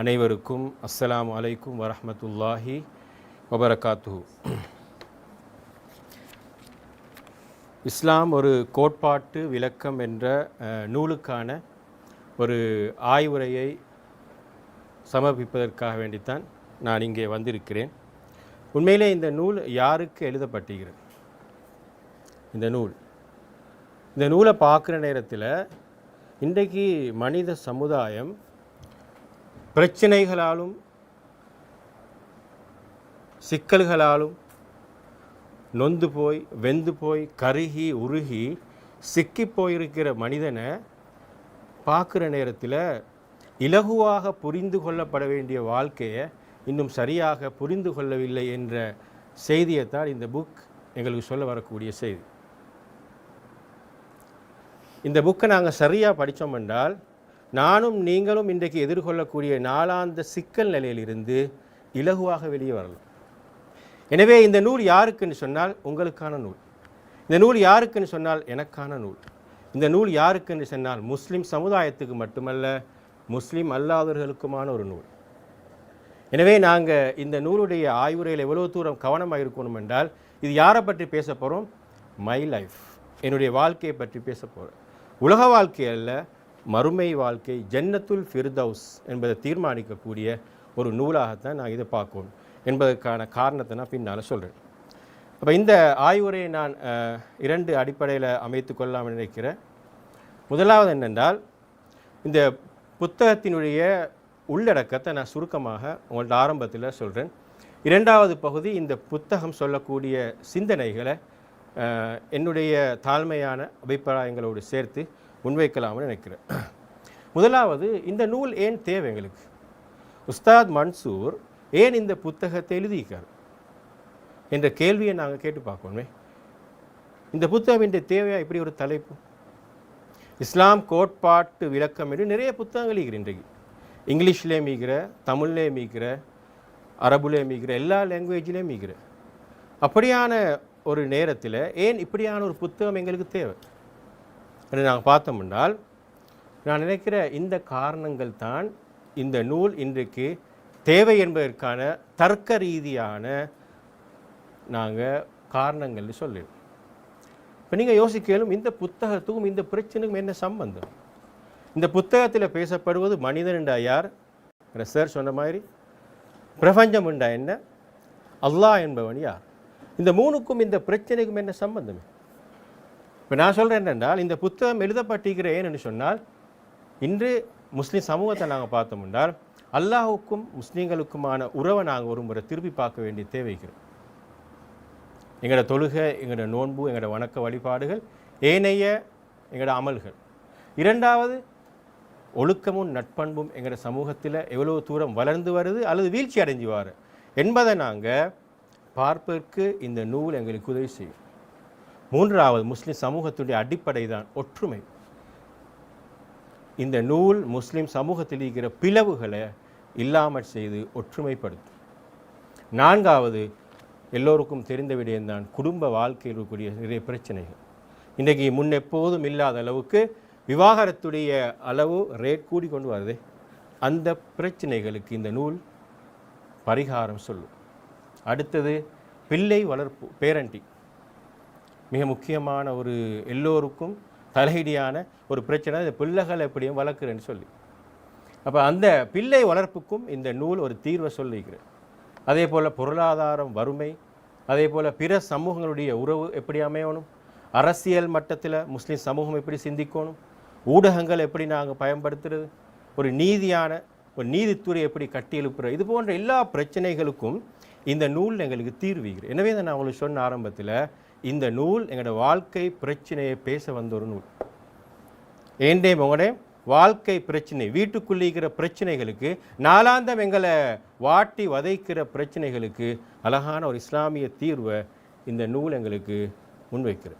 அனைவருக்கும் அஸ்ஸலாம் அலைக்கும் வரமத்துல்லாஹி வபரகாத்து இஸ்லாம் ஒரு கோட்பாட்டு விளக்கம் என்ற நூலுக்கான ஒரு ஆய்வுரையை சமர்ப்பிப்பதற்காக வேண்டித்தான் நான் இங்கே வந்திருக்கிறேன். உண்மையிலே இந்த நூல் யாருக்கு எழுதப்பட்டுகிறது இந்த நூல். இந்த நூலை பார்க்குற நேரத்தில் இன்றைக்கு மனித சமுதாயம் பிரச்சனைகளாலும் சிக்கல்களாலும் நொந்து போய் வெந்து போய் கருகி உருகி சிக்கி போயிருக்கிற மனிதனை பார்க்குற நேரத்தில் இலகுவாக புரிந்து கொள்ளப்பட வேண்டிய வாழ்க்கையை இன்னும் சரியாக புரிந்து கொள்ளவில்லை என்ற செய்தியைத்தான் இந்த புக் எங்களுக்கு சொல்ல வரக்கூடிய செய்தி. இந்த புக்கை நாங்கள் சரியாக படித்தோம் என்றால் நானும் நீங்களும் இன்றைக்கு எதிர்கொள்ளக்கூடிய நாளாந்த சிக்கல் நிலையிலிருந்து இலகுவாக வெளியே வரலாம். எனவே இந்த நூல் யாருக்குன்னு சொன்னால் உங்களுக்கான நூல். இந்த நூல் யாருக்குன்னு சொன்னால் எனக்கான நூல். இந்த நூல் யாருக்குன்னு சொன்னால் முஸ்லீம் சமுதாயத்துக்கு மட்டுமல்ல முஸ்லீம் அல்லாதவர்களுக்குமான ஒரு நூல். எனவே நாங்கள் இந்த நூலுடைய ஆய்வுரையில் எவ்வளோ தூரம் கவனமாக இருக்கணும் என்றால் இது யாரை பற்றி பேச போகிறோம் மை லைஃப் என்னுடைய வாழ்க்கையை பற்றி பேச போகிறோம் உலக வாழ்க்கை அல்ல மறுமை வாழ்க்கை ஜன்னத்துல் ஃபிர்தவுஸ் என்பதை தீர்மானிக்கக்கூடிய ஒரு நூலாகத்தான் நான் இதை பார்க்கணும் என்பதற்கான காரணத்தை நான் பின்னால் சொல்கிறேன் அப்போ இந்த ஆய்வுரையை நான் இரண்டு அடிப்படையில் அமைத்து கொள்ளலாம் நினைக்கிறேன். முதலாவது என்னென்றால் இந்த புத்தகத்தினுடைய உள்ளடக்கத்தை நான் சுருக்கமாக உங்கள்ட்ட ஆரம்பத்தில் சொல்கிறேன் இரண்டாவது பகுதி இந்த புத்தகம் சொல்லக்கூடிய சிந்தனைகளை என்னுடைய தாழ்மையான அபிப்பிராயங்களோடு சேர்த்து முன்வைக்கலாம்னு நினைக்கிறேன். முதலாவது இந்த நூல் ஏன் தேவை எங்களுக்கு? உஸ்தாத் மன்சூர் ஏன் இந்த புத்தகத்தை எழுதியிருக்கார்? என்ற கேள்வியை நாங்கள் கேட்டு பார்க்கணுமே. இந்த புத்தகம் இன்றைய தேவையாக இப்படி ஒரு தலைப்பு. இஸ்லாம் கோட்பாட்டு விளக்கம் என்று நிறைய புத்தகங்கள் இருக்கிற இன்றைக்கு. இங்கிலீஷ்லேயே மீகிற தமிழ்லேயே மீகிற அரபுலே மீகிற எல்லா லாங்குவேஜ்லேயும் மீகிற அப்படியான ஒரு நேரத்தில் ஏன் இப்படியான ஒரு புத்தகம் எங்களுக்கு தேவை? என்று நாங்கள் பார்த்தோம் என்றால் நான் நினைக்கிற இந்த காரணங்கள் தான் இந்த நூல் இன்றைக்கு தேவை என்பதற்கான தர்க்க ரீதியான நாங்கள் காரணங்கள்னு சொல்லிடுவோம் இப்போ நீங்கள் யோசிக்கலும் இந்த புத்தகத்துக்கும் இந்த பிரச்சனைக்கும் என்ன சம்பந்தம்? இந்த புத்தகத்தில் பேசப்படுவது மனிதன்டா யார்? சார் சொன்ன மாதிரி பிரபஞ்சம் உண்டா என்ன? அல்லாஹ் என்பவன் யார்? இந்த மூணுக்கும் இந்த பிரச்சனைக்கும் என்ன சம்பந்தம்? இப்போ நான் சொல்கிறேன் என்னென்றால் இந்த புத்தகம் எழுதப்பட்டிருக்கிற ஏன்னு சொன்னால் இன்று முஸ்லீம் சமூகத்தை நாங்கள் பார்த்தோம் என்றால் அல்லாஹுக்கும் முஸ்லீம்களுக்குமான உறவை நாங்கள் ஒரு முறை திருப்பி பார்க்க வேண்டிய தேவைக்கிறோம் எங்களோட தொழுகை எங்களோட நோன்பு எங்களோட வணக்க வழிபாடுகள் ஏனைய எங்களோட அமல்கள். இரண்டாவது ஒழுக்கமும் நட்பண்பும் எங்களோட சமூகத்தில் எவ்வளோ தூரம் வளர்ந்து வருது அல்லது வீழ்ச்சி அடைஞ்சு வாரு என்பதை நாங்கள் பார்ப்பதற்கு இந்த நூல் எங்களுக்கு உதவி செய்யும். மூன்றாவது முஸ்லிம் சமூகத்துடைய அடிப்படை தான் ஒற்றுமை. இந்த நூல் முஸ்லிம் சமூகத்தில் இருக்கிற பிளவுகளை இல்லாமல் செய்து ஒற்றுமைப்படுத்தும் நான்காவது எல்லோருக்கும் தெரிந்த விடயம்தான் குடும்ப வாழ்க்கையில் இருக்கக்கூடிய நிறைய பிரச்சனைகள். இன்றைக்கு முன்னெப்போதும் இல்லாத அளவுக்கு விவாகரத்துடைய அளவு ரேட் கூடி கொண்டு வருது. அந்த பிரச்சனைகளுக்கு இந்த நூல் பரிகாரம் சொல்லும். அடுத்தது பிள்ளை வளர்ப்பு பேரண்டிங் மிக முக்கியமான ஒரு எல்லோருக்கும் தலையீடியான ஒரு பிரச்சனை. இந்த பிள்ளைகளை எப்படியும் வளர்க்குறேன்னு சொல்லி. அப்போ அந்த பிள்ளை வளர்ப்புக்கும் இந்த நூல் ஒரு தீர்வை சொல்லிக்கிறேன் அதே போல் பொருளாதாரம் வறுமை அதே போல் பிற சமூகங்களுடைய உறவு எப்படி அமையணும்? அரசியல் மட்டத்தில் முஸ்லீம் சமூகம் எப்படி சிந்திக்கணும்? ஊடகங்கள் எப்படி நாங்கள் பயன்படுத்துறது? ஒரு நீதியான ஒரு நீதித்துறை எப்படி கட்டி எழுப்புறது? இது போன்ற எல்லா பிரச்சனைகளுக்கும் இந்த நூல் எங்களுக்கு தீர்வுகிறது எனவே தான் நான் உங்களுக்கு சொன்ன ஆரம்பத்தில் இந்த நூல் எங்களோட வாழ்க்கை பிரச்சனையை பேச வந்த ஒரு நூல். ஏண்டே உங்களோட வாழ்க்கை பிரச்சனை வீட்டுக்குள்ளே இருக்கிற பிரச்சனைகளுக்கு நாலாந்தம் எங்களை வாட்டி வதைக்கிற பிரச்சனைகளுக்கு அழகான ஒரு இஸ்லாமிய தீர்வை இந்த நூல் எங்களுக்கு முன்வைக்கிறது.